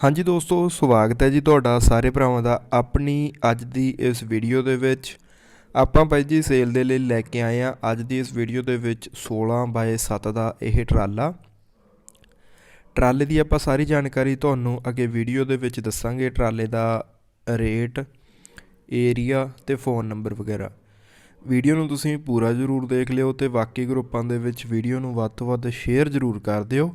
ਹਾਂਜੀ ਦੋਸਤੋ, ਸਵਾਗਤ ਹੈ ਜੀ ਤੁਹਾਡਾ ਸਾਰੇ ਭਰਾਵਾਂ ਦਾ ਆਪਣੀ ਅੱਜ ਦੀ ਇਸ ਵੀਡੀਓ ਦੇ ਵਿੱਚ। ਆਪਾਂ ਭਾਈ ਜੀ ਸੇਲ ਦੇ ਲਈ ਲੈ ਕੇ ਆਏ ਆ ਅੱਜ ਦੀ ਇਸ ਵੀਡੀਓ ਦੇ ਵਿੱਚ 16 ਬਾਏ 7 ਦਾ ਇਹ ਟਰਾਲਾ। ਟਰਾਲੇ ਦੀ ਆਪਾਂ ਸਾਰੀ ਜਾਣਕਾਰੀ ਤੁਹਾਨੂੰ ਅੱਗੇ ਵੀਡੀਓ ਦੇ ਵਿੱਚ ਦੱਸਾਂਗੇ, ਟਰਾਲੇ ਦਾ ਰੇਟ ਏਰੀਆ ਤੇ ਫੋਨ ਨੰਬਰ ਵਗੈਰਾ। ਵੀਡੀਓ ਨੂੰ ਤੁਸੀਂ ਪੂਰਾ ਜ਼ਰੂਰ ਦੇਖ ਲਿਓ ਤੇ ਬਾਕੀ ਗਰੁੱਪਾਂ ਦੇ ਵਿੱਚ ਵੀਡੀਓ ਨੂੰ ਵੱਧ ਤੋਂ ਵੱਧ ਸ਼ੇਅਰ ਜ਼ਰੂਰ ਕਰ ਦਿਓ।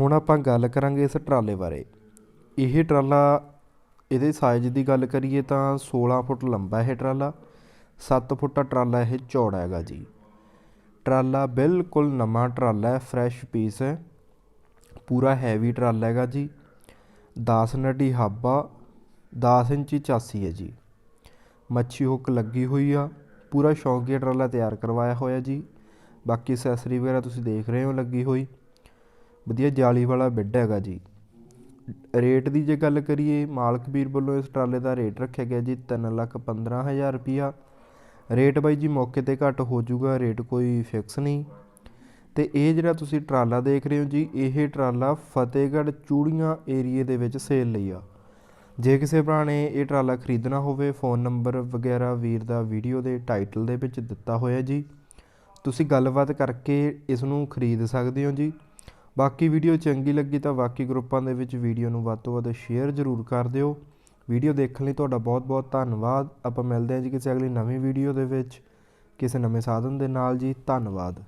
ਹੁਣ ਆਪਾਂ ਗੱਲ ਕਰਾਂਗੇ ਇਸ ਟਰਾਲੇ ਬਾਰੇ। ਇਹ ਟਰਾਲਾ ਇਹਦੇ ਸਾਈਜ਼ ਦੀ ਗੱਲ ਕਰੀਏ ਤਾਂ 16 ਫੁੱਟ ਲੰਬਾ ਇਹ ਟਰਾਲਾ 7 ਫੁੱਟ ਦਾ ਟਰਾਲਾ ਇਹ ਚੌੜਾ ਹੈਗਾ ਜੀ। ਟਰਾਲਾ ਬਿਲਕੁਲ ਨਵਾਂ ਟਰਾਲਾ ਹੈ ਫਰੈਸ਼ ਪੀਸ ਹੈ। ਪੂਰਾ ਹੈਵੀ ਟਰਾਲਾ ਹੈਗਾ ਜੀ। 10 ਨਟੀ ਹਾਬਾ 10 ਇੰਚੀ ਚਾਸੀ ਹੈ ਜੀ। ਮੱਛੀ ਹੁੱਕ ਲੱਗੀ ਹੋਈ ਆ। ਪੂਰਾ ਸ਼ੌਂਕੀਆ ਟਰਾਲਾ ਤਿਆਰ ਕਰਵਾਇਆ ਹੋਇਆ ਜੀ। ਬਾਕੀ ਅਸੈਸਰੀ ਵਗੈਰਾ ਤੁਸੀਂ ਦੇਖ ਰਹੇ ਹੋ ਲੱਗੀ ਹੋਈ। ਵਧੀਆ ਜਾਲੀ ਵਾਲਾ ਬੈੱਡ ਹੈਗਾ ਜੀ। ਰੇਟ ਦੀ ਜੇ ਗੱਲ ਕਰੀਏ, ਮਾਲਕ ਵੀਰ ਵੱਲੋਂ ਇਸ ਟਰਾਲੇ ਦਾ ਰੇਟ ਰੱਖਿਆ ਗਿਆ ਜੀ ਤਿੰਨ ਲੱਖ ਪੰਦਰਾਂ ਹਜ਼ਾਰ ਰੁਪਿਆ ਰੇਟ ਬਾਈ ਜੀ ਮੌਕੇ ਤੇ ਘੱਟ ਹੋ ਜਾਊਗਾ ਰੇਟ ਕੋਈ ਫਿਕਸ ਨਹੀਂ। ਤੇ ਇਹ ਜਿਹੜਾ ਤੁਸੀਂ ਟਰਾਲਾ ਦੇਖ ਰਹੇ ਹੋ ਜੀ, ਇਹ ਟਰਾਲਾ ਫਤਿਹਗੜ੍ਹ ਚੂੜੀਆਂ ਏਰੀਏ ਦੇ ਵਿੱਚ ਸੇਲ ਲਈ ਆ। ਜੇ ਕਿਸੇ ਭਰਾ ਨੇ ਇਹ ਟਰਾਲਾ ਖਰੀਦਣਾ ਹੋਵੇ ਫੋਨ ਨੰਬਰ ਵਗੈਰਾ ਵੀਰ ਦਾ ਵੀਡੀਓ ਦੇ ਟਾਈਟਲ ਦੇ ਵਿੱਚ ਦਿੱਤਾ ਹੋਇਆ ਜੀ। ਤੁਸੀਂ ਗੱਲਬਾਤ ਕਰਕੇ ਇਸ ਨੂੰ ਖਰੀਦ ਸਕਦੇ ਹੋ ਜੀ। ਬਾਕੀ ਵੀਡੀਓ ਚੰਗੀ ਲੱਗੀ ਤਾਂ ਬਾਕੀ ਗਰੁੱਪਾਂ ਦੇ ਵਿੱਚ ਵੀਡੀਓ ਨੂੰ ਵੱਧ ਤੋਂ ਵੱਧ ਸ਼ੇਅਰ ਜ਼ਰੂਰ ਕਰ ਦਿਓ। ਵੀਡੀਓ ਦੇਖਣ ਲਈ ਤੁਹਾਡਾ ਬਹੁਤ ਬਹੁਤ ਧੰਨਵਾਦ। ਆਪਾਂ ਮਿਲਦੇ ਹਾਂ ਜੀ ਕਿਸੇ ਅਗਲੀ ਨਵੀਂ ਵੀਡੀਓ ਦੇ ਵਿੱਚ। ਕਿਸੇ ਨਵੇਂ ਸਾਧਨ ਦੇ ਨਾਲ ਜੀ, ਧੰਨਵਾਦ।